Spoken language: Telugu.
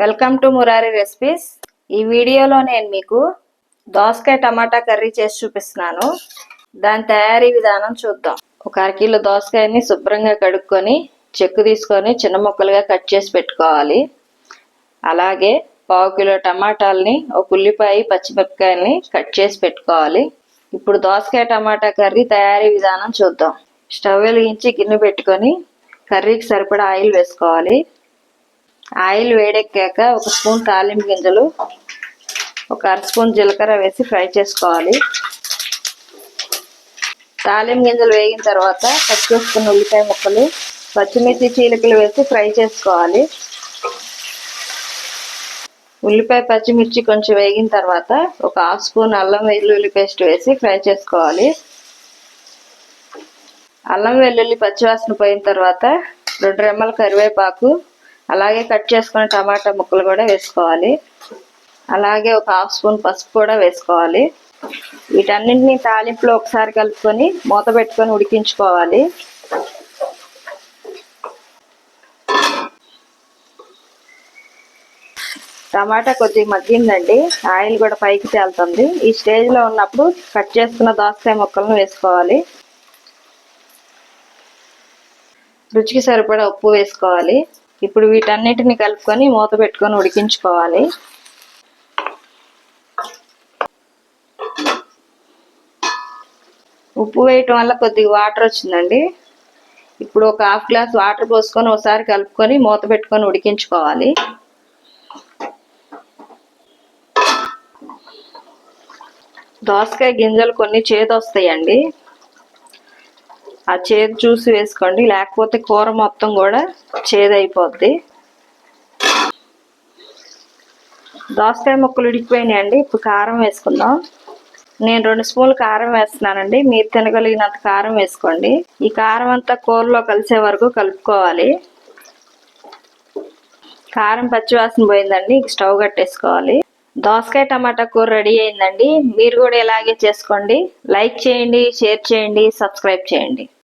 వెల్కమ్ టు మురారి రెసిపీస్ ఈ వీడియోలో నేను మీకు దోసకాయ టమాటా కర్రీ చేసి చూపిస్తున్నాను. దాని తయారీ విధానం చూద్దాం. ఒక అరకిలో దోసకాయని శుభ్రంగా కడుక్కొని చెక్కు తీసుకొని చిన్న ముక్కలుగా కట్ చేసి పెట్టుకోవాలి. అలాగే పావు కిలో టమాటాలని ఒక ఉల్లిపాయ పచ్చిమిరపకాయలని కట్ చేసి పెట్టుకోవాలి. ఇప్పుడు దోసకాయ టమాటా కర్రీ తయారీ విధానం చూద్దాం. స్టవ్ వెలిగించి గిన్నె పెట్టుకొని కర్రీకి సరిపడా ఆయిల్ వేసుకోవాలి. ఆయిల్ వేడెక్కాక ఒక స్పూన్ తాలింపు గింజలు ఒక అర స్పూన్ జీలకర్ర వేసి ఫ్రై చేసుకోవాలి. తాలింపు గింజలు వేగిన తర్వాత కట్ చేసుకున్న ఉల్లిపాయ ముక్కలు పచ్చిమిర్చి చీలికలు వేసి ఫ్రై చేసుకోవాలి. ఉల్లిపాయ పచ్చిమిర్చి కొంచెం వేగిన తర్వాత ఒక హాఫ్ స్పూన్ అల్లం వెల్లుల్లి పేస్ట్ వేసి ఫ్రై చేసుకోవాలి. అల్లం వెల్లుల్లి పచ్చివాసన పోయిన తర్వాత రెండు రెమ్మల కరివేపాకు అలాగే కట్ చేసుకున్న టమాటా ముక్కలు కూడా వేసుకోవాలి. అలాగే ఒక హాఫ్ స్పూన్ పసుపు కూడా వేసుకోవాలి. వీటన్నింటినీ తాలింపులో ఒకసారి కలుపుకొని మూత పెట్టుకొని ఉడికించుకోవాలి. టమాటా కొద్దిగా మగ్గిందండి. ఆయిల్ కూడా పైకి తేలుతుంది. ఈ స్టేజ్లో ఉన్నప్పుడు కట్ చేసుకున్న దోసకాయ ముక్కలను వేసుకోవాలి. రుచికి సరిపడా ఉప్పు వేసుకోవాలి. ఇప్పుడు వీటన్నిటిని కలుపుకొని మూత పెట్టుకొని ఉడికించుకోవాలి. ఉప్పు వేయటం వల్ల కొద్దిగా వాటర్ వచ్చిందండి. ఇప్పుడు ఒక హాఫ్ గ్లాస్ వాటర్ పోసుకొని ఒకసారి కలుపుకొని మూత పెట్టుకొని ఉడికించుకోవాలి. దోసకాయ గింజలు కొన్ని చేతి వస్తాయండి ఆ చేదు చూసి వేసుకోండి. లేకపోతే కూర మొత్తం కూడా చేదు అయిపోద్ది దోసకాయ ముక్కలు ఉడికిపోయినాయండి. ఇప్పుడు కారం వేసుకుందాం. నేను రెండు స్పూన్లు కారం వేస్తున్నానండి. మీరు తినగలిగినంత కారం వేసుకోండి. ఈ కారం అంతా కూరలో కలిసే వరకు కలుపుకోవాలి. కారం పచ్చివాసన పోయిందండి. స్టవ్ కట్టేసుకోవాలి. దోసకాయ టమాటా కూర రెడీ అయిందండి. మీరు కూడా ఇలాగే చేసుకోండి. లైక్ చేయండి షేర్ చేయండి సబ్స్క్రైబ్ చేయండి.